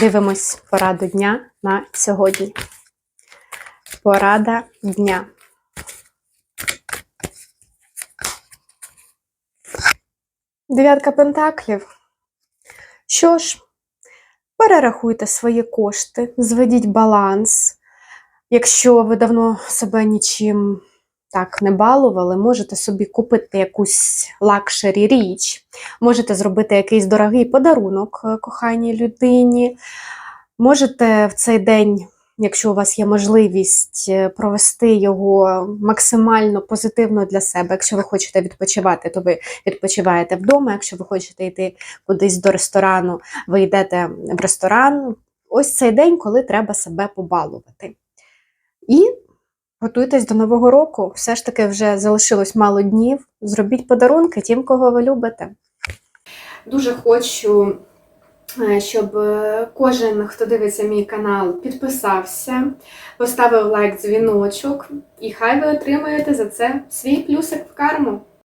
Дивимось пораду дня на сьогодні. Порада дня. Дев'ятка пентаклів. Що ж, перерахуйте свої кошти, зведіть баланс. Якщо ви давно себе нічим так не балували, можете собі купити якусь лакшері річ, можете зробити якийсь дорогий подарунок е, коханій людині. Можете в цей день, якщо у вас є можливість, е, провести його максимально позитивно для себе. Якщо ви хочете відпочивати, то ви відпочиваєте вдома. Якщо ви хочете йти кудись до ресторану, ви йдете в ресторан. Ось цей день, коли треба себе побалувати. І готуйтесь до Нового року. Все ж таки вже залишилось мало днів. Зробіть подарунки тим, кого ви любите. Дуже хочу, е, щоб е, кожен, хто дивиться мій канал, підписався, поставив лайк, дзвіночок, і хай ви отримаєте за це свій плюсик в карму.